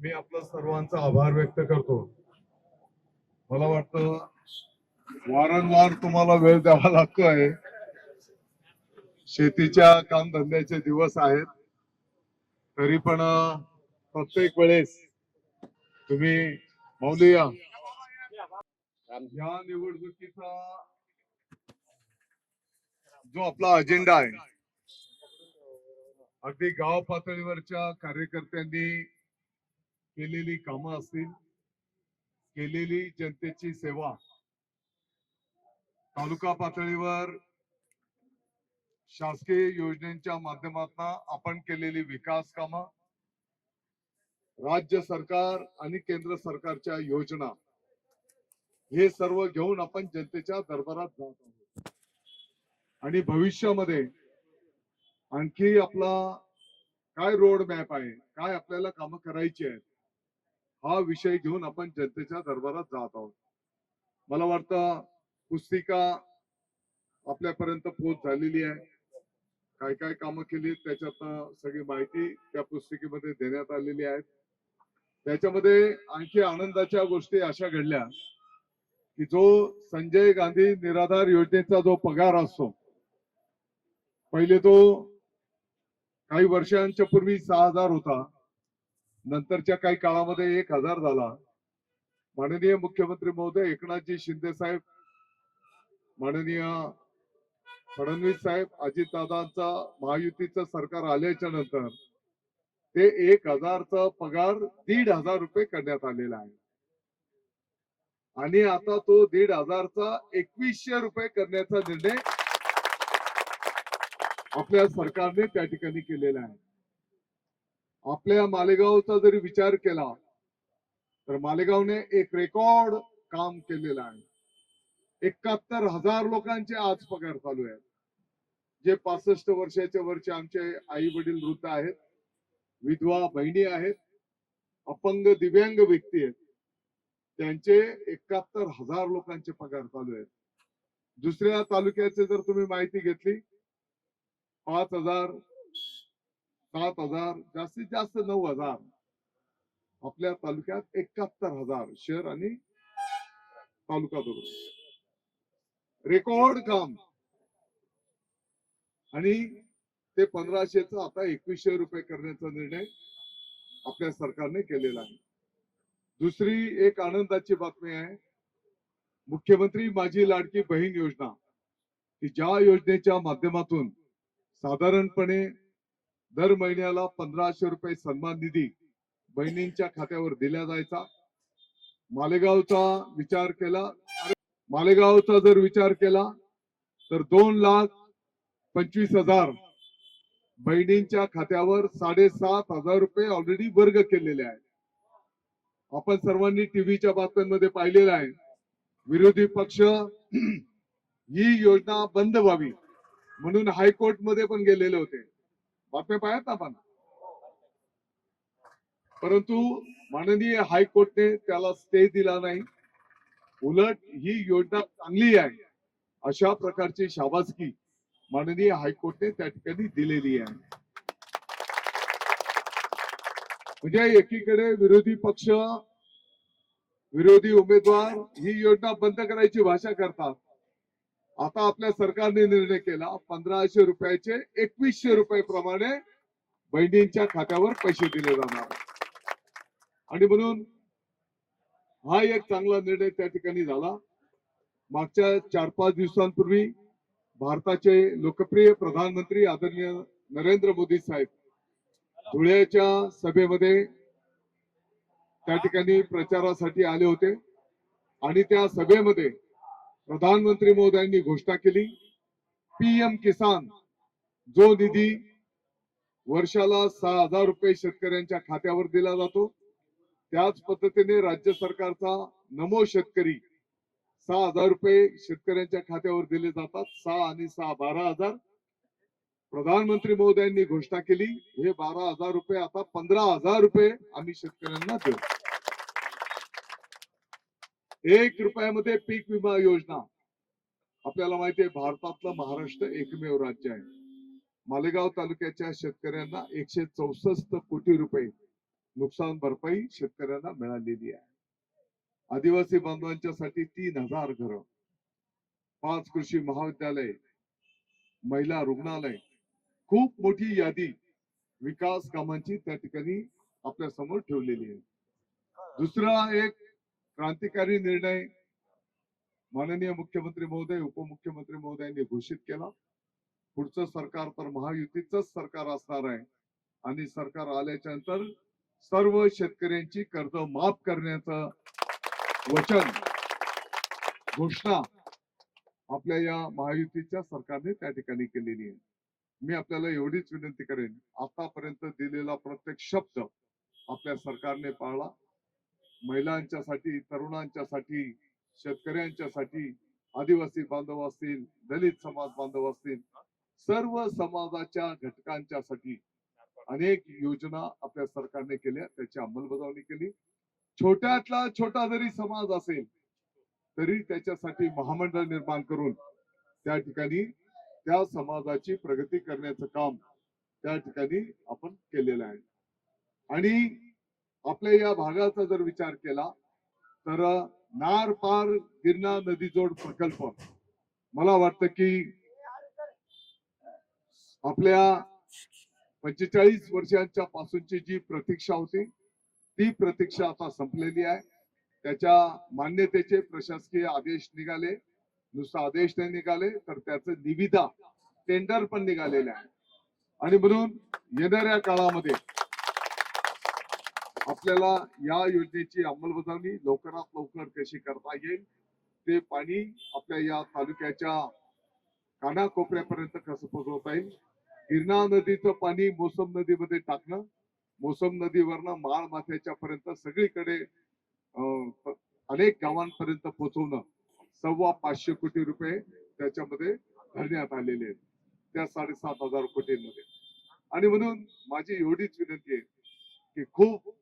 मी आपला सर्वांचा आभार व्यक्त करतो. मला वाटतं वारंवार तुम्हाला वेळ द्यावा लागतोय. शेतीच्या कामधंद्याचे दिवस आहेत. तरी पण प्रत्येक वेळेस तुम्ही मौलिया या निवडणुकीचा जो आपला अजेंडा आहे अगदी गाव पातळीवरच्या कार्यकर्त्यांनी केलेली कामं असतील केलेली जनतेची सेवा. तालुका पातळीवर शासकीय योजनेच्या माध्यमातून आपण केलेली विकास कामं राज्य सरकार आणि केंद्र सरकारच्या योजना हे सर्व घेऊन आपण जनतेच्या दरबारात जात आहोत. आणि भविष्यामध्ये आणखी आपला काय रोड मॅप आहे काय आपल्याला कामं करायची आहेत हा विषय घेऊन आपण जनतेच्या दरबारात जात आहोत. मला वाटतं पुस्तिका आपल्यापर्यंत पोच झालेली आहे. काय काय कामं केली त्याच्यात सगळी माहिती त्या पुस्तिकेमध्ये देण्यात आलेली आहे. त्याच्यामध्ये आणखी आनंदाच्या गोष्टी अशा घडल्या की जो संजय गांधी निराधार योजनेचा जो पगार असतो पहिले तो काही वर्षांच्या पूर्वी सहा हजार होता. नंतरच्या काही काळामध्ये एक हजार झाला. माननीय मुख्यमंत्री महोदय एकनाथजी शिंदे साहेब माननीय फडणवीस साहेब अजितदादांचा महायुतीचं सरकार आल्याच्यानंतर ते एक हजारचा पगार दीड हजार रुपये करण्यात आलेला आहे. आणि आता तो दीड हजारचा एकवीसशे रुपये करण्याचा निर्णय आपल्या सरकारने त्या ठिकाणी केलेला आहे. आपल्या मालेगावचा जरी विचार केला तर मालेगावने एक रेकॉर्ड काम केलेलं आहे. एकाहत्तर हजार लोकांचे आज पगार चालू आहेत. जे पासष्ट वर्षाच्या वरचे आमचे आई वडील वृद्ध आहेत विधवा बहिणी आहेत अपंग दिव्यांग व्यक्ती आहेत त्यांचे एकाहत्तर हजार लोकांचे पगार चालू आहेत. दुसऱ्या तालुक्याचे जर तुम्ही माहिती घेतली पाच हजार सात हजार जास्तीत जास्त नऊ हजार. आपल्या तालुक्यात एकाहत्तर हजार शहर आणि तालुका धरून. रेकॉर्ड काम. आणि ते पंधराशेच आता एकवीसशे रुपये करण्याचा निर्णय आपल्या सरकारने केलेला आहे. दुसरी एक आनंदाची बातमी आहे. मुख्यमंत्री माझी लाडकी बहीण योजना. की ज्या योजनेच्या माध्यमातून साधारणपणे दर महिन्याला पंधराशे रुपये सन्मान निधी बहिणींच्या खात्यावर दिला जायचा. मालेगावचा विचार केला. मालेगावचा जर विचार केला तर दोन लाख पंचवीस हजार बहिणींच्या खात्यावर साडेसात हजार रुपये ऑलरेडी वर्ग केलेले आहेत. आपण सर्वांनी टीव्हीच्या बातम्यांमध्ये पाहिलेलं आहे. विरोधी पक्ष ही योजना बंद व्हावी म्हणून हायकोर्टमध्ये पण गेलेले होते. बातम्या पाहत आपण. परंतु माननीय हायकोर्टने त्याला स्टे दिला नाही. उलट ही योजना चांगली आहे. अशा प्रकारची शाबासकी माननीय हायकोर्टने त्या ठिकाणी दिलेली आहे. म्हणजे एकीकडे विरोधी पक्ष विरोधी उमेदवार ही योजना बंद करायची भाषा करतात. आता आपल्या सरकारने निर्णय केला पंधराशे रुपयाचे एकवीसशे रुपये प्रमाणे बहिणींच्या खात्यावर पैसे दिले जाणार. आणि म्हणून हा एक चांगला निर्णय त्या ठिकाणी झाला. मागच्या चार पाच दिवसांपूर्वी भारताचे लोकप्रिय प्रधानमंत्री आदरणीय नरेंद्र मोदी साहेब धुळ्याच्या सभेमध्ये त्या ठिकाणी प्रचारासाठी आले होते. आणि त्या सभेमध्ये प्रधानमंत्री महोदयांनी घोषणा केली पीएम किसान जो निधी वर्षाला सहा हजार रुपये शेतकऱ्यांच्या खात्यावर दिला जातो त्याच पद्धतीने राज्य सरकारचा नमो शेतकरी सहा हजार रुपये शेतकऱ्यांच्या खात्यावर दिले जातात सहा आणि सहा बारा हजार. प्रधानमंत्री मोदयांनी घोषणा केली हे बारा हजार रुपये आता पंधरा हजार रुपये आम्ही शेतकऱ्यांना देऊ. एक रुपयामध्ये पीक विमा योजना. आपल्याला माहिती आहे भारतातलं महाराष्ट्र एकमेव राज्य आहे. मालेगाव तालुक्याच्या शेतकऱ्यांना एकशे चौसष्ट कोटी रुपये नुकसान भरपाई शेतकऱ्यांना मिळालेली आहे. आदिवासी बांधवांच्यासाठी तीन हजार घरं. पाच कृषी महाविद्यालय महिला रुग्णालय. खूप मोठी यादी विकास कामांची त्या ठिकाणी आपल्यासमोर ठेवलेली आहे. दुसरा एक क्रांतिकारी निर्णय माननीय मुख्यमंत्री महोदय उपमुख्यमंत्री महोदयांनी घोषित केला. पुढचं सरकार तर महायुतीच सरकार असणार आहे. आणि सरकार आल्याच्यानंतर सर्व शेतकऱ्यांची कर्ज माफ करण्याचं वचन घोषणा आपल्या या महायुतीच्या सरकारने त्या ठिकाणी केलेली आहे. मी आपल्याला एवढीच विनंती करेन. आतापर्यंत दिलेला प्रत्येक शब्द आपल्या सरकारने पाळला. महिलांच्यासाठी तरुणांच्यासाठी शेतकऱ्यांच्यासाठी आदिवासी बांधव असतील दलित समाज बांधव असतील सर्व समाजाच्या घटकांच्यासाठी अनेक योजना आपल्या सरकारने केल्या त्याची अंमलबजावणी केली. छोट्यातला छोटा जरी समाज असेल तरी त्याच्यासाठी महामंडळ निर्माण करून त्या ठिकाणी त्या समाजाची प्रगती करण्याचं काम त्या ठिकाणी आपण केलेलं आहे. आणि आपल्या या भागाचा जर विचार केला तर नार पार गिरणा नदी जोड प्रकल्प. मला वाटतं की आपल्या पंचेचाळीस वर्षांच्या पासूनची जी प्रतीक्षा होती ती प्रतीक्षा आता संपलेली आहे. त्याच्या मान्यतेचे प्रशासकीय आदेश निघाले. नुसता आदेश नाही निघाले तर त्याचं निविदा टेंडर पण निघालेले आहे. आणि म्हणून येणाऱ्या काळामध्ये आपल्याला या योजनेची अंमलबजावणी लवकरात लवकर कशी करता येईल ते पाणी आपल्या या तालुक्याच्या कानाकोपऱ्यापर्यंत कसं पोहोचवता येईल गिरणा नदीचं पाणी मोसम नदीमध्ये टाकणं मोसम नदीवरनं माळ माथ्याच्या पर्यंत सगळीकडे अं, अनेक गावांपर्यंत पोहोचवणं सव्वा पाचशे कोटी रुपये त्याच्यामध्ये भरण्यात आलेले आहेत. त्या साडेसात हजार कोटींमध्ये. आणि म्हणून माझी एवढीच विनंती आहे की खूप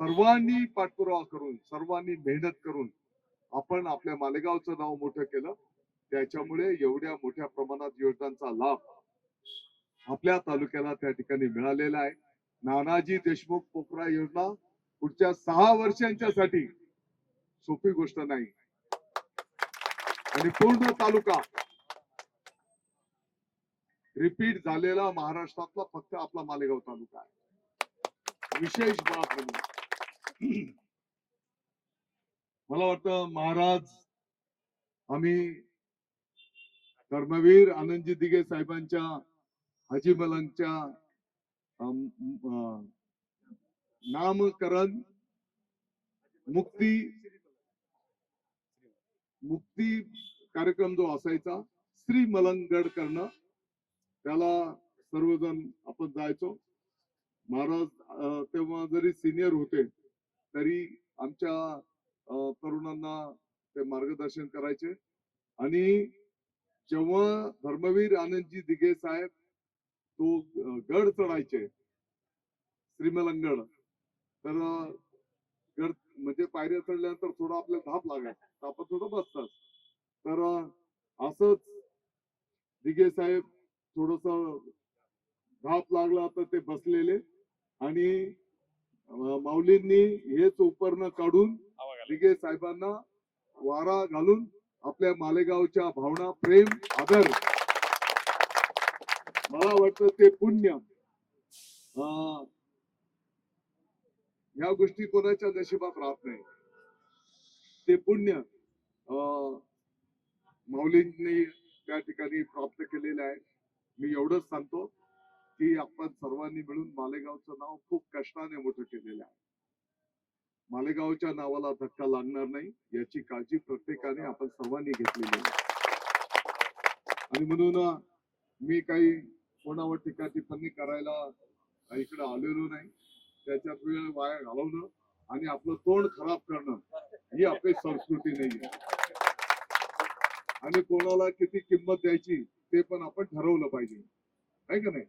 सर्वांनी पाठपुरावा करून सर्वांनी मेहनत करून आपण आपल्या मालेगावचं नाव मोठं केलं. त्याच्यामुळे एवढ्या मोठ्या प्रमाणात योजनांचा लाभ आपल्या तालुक्याला त्या ठिकाणी मिळालेला आहे. नानाजी देशमुख पोखरा योजना पुढच्या सहा वर्षांच्या साठी सोपी गोष्ट नाही. आणि पूर्ण तालुका रिपीट झालेला महाराष्ट्रातला फक्त आपला मालेगाव तालुका आहे. विशेष बाब म्हणून. मला वाटतं महाराज आम्ही कर्मवीर आनंदजी दिगे साहेबांच्या हाजी मलंगच्या नामकरण मुक्ती मुक्ती कार्यक्रम जो असायचा श्री मलंगड करणं त्याला सर्वजण आपण जायचो. महाराज तेव्हा जरी सिनियर होते तरी आमच्या अं, तरुणांना ते मार्गदर्शन करायचे. आणि जेव्हा धर्मवीर आनंदजी दिघे साहेब तो गड चढायचे श्रीमलंगड तर गड म्हणजे पायऱ्या चढल्यानंतर थोडं आपल्याला धाप लागायचा. तर थोडं बसतात. तर असच असंच दिघे साहेब थोडस धाप लागला तर ते बसलेले आणि माऊलींनी हेच उपरणं काढून दिघे साहेबांना वारा घालून आपल्या मालेगावच्या भावना प्रेम आदर. मला वाटतं ते पुण्य. अं, ह्या गोष्टी कोणाच्या नशिबात राहत नाही. ते पुण्य अं, माऊलींनी त्या ठिकाणी प्राप्त केलेलं आहे. मी एवढंच सांगतो. की आपण सर्वांनी मिळून मालेगावचं नाव खूप कष्टाने मोठं केलेलं आहे. मालेगावच्या नावाला धक्का लागणार नाही याची काळजी प्रत्येकाने आपण सर्वांनी घेतलेली आहे. आणि म्हणून मी काही कोणावर टीका टिप्पणी करायला इकडे आलेलो नाही. त्याच्यात वेळ वाया घालवणं आणि आपलं तोंड खराब करणं ही आपली संस्कृती नाही आणि कोणाला किती किंमत द्यायची ते पण आपण ठरवलं पाहिजे. आहे का नाही?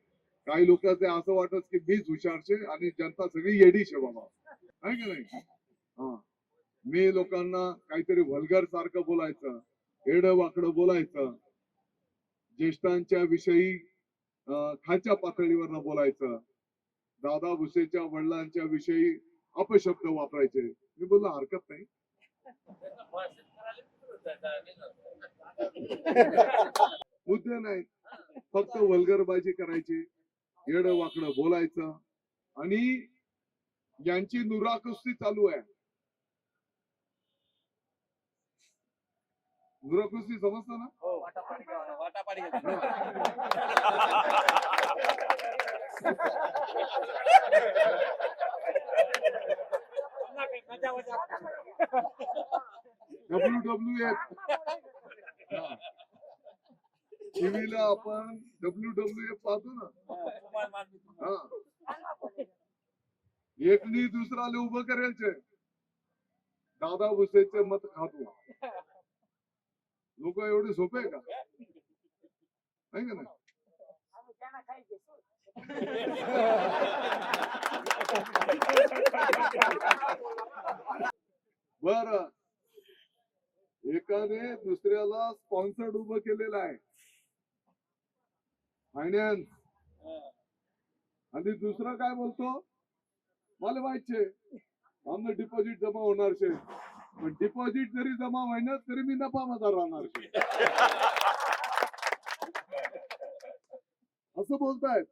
काही लोकांचे असं वाटत की मीच हुशारचे आणि जनता सगळी येडीचे बाबा. आहे का नाही? हा. मी लोकांना काहीतरी वल्गर सारखं बोलायचं एड वाकडं बोलायचं ज्येष्ठांच्या विषयी खालच्या पातळीवर बोलायचं दादा भुसेच्या वडिलांच्या विषयी अपशब्द वापरायचे. मी बोललो हरकत नाही. मुद्दे नाही. फक्त वल्गरबाजी करायची. येड वाकडं बोलायचं. आणि यांची नुराकुस्ती चालू आहे. नुराकुस्ती समजतं ना? W W F. टीव्हीला आपण डब्ल्यू डब्ल्यू एफ पाहतो ना? हा एकनी दुसराले उभं करायचे दादा भुसेचे मत खातो. लोक एवढे सोपे का? नाही का नाही? बर. एकाने दुसऱ्याला स्पॉन्सर्ड उभं केलेलं आहे. फायनान्स आणि दुसरं काय बोलतो? मला माहीत छे आमनं डिपॉझिट जमा होणार शे. पण डिपॉझिट जरी जमा होईना तरी मी नफा माझा राहणार शे. असं बोलतायत.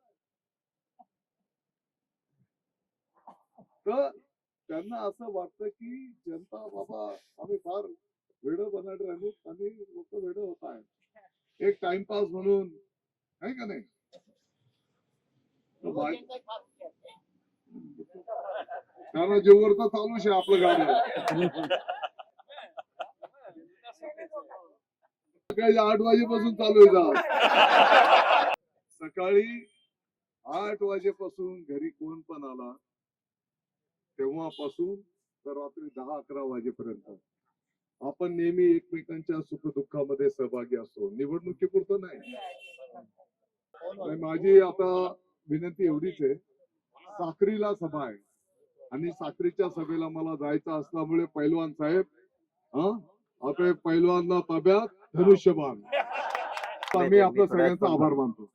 तर त्यांना असं वाटतं की जनता बाबा आम्ही फार वेड बनाड राहिलो. आणि लोक वेड होत आहेत. एक टाइमपास म्हणून. आहे का नाही? तर मा- त्याला जेवर तर चालूच आहे आपलं गाणं. सकाळी आठ वाजेपासून चालू आहे जा सकाळी आठ वाजेपासून घरी कोण पण आला तेव्हापासून तर रात्री दहा अकरा वाजेपर्यंत. आपण नेहमी एकमेकांच्या सुखदुःखामध्ये सहभागी असतो. निवडणुकीपुरतं नाही. माझी आता विनंती एवढीच आहे. साखरीला सभा आहे. आणि साखरीच्या सभेला मला जायचं असल्यामुळे पैलवान साहेब हा? आता पैलवानला ताब्यात धनुष्यबाण. आम्ही आपल्या सगळ्यांचा आभार मानतो.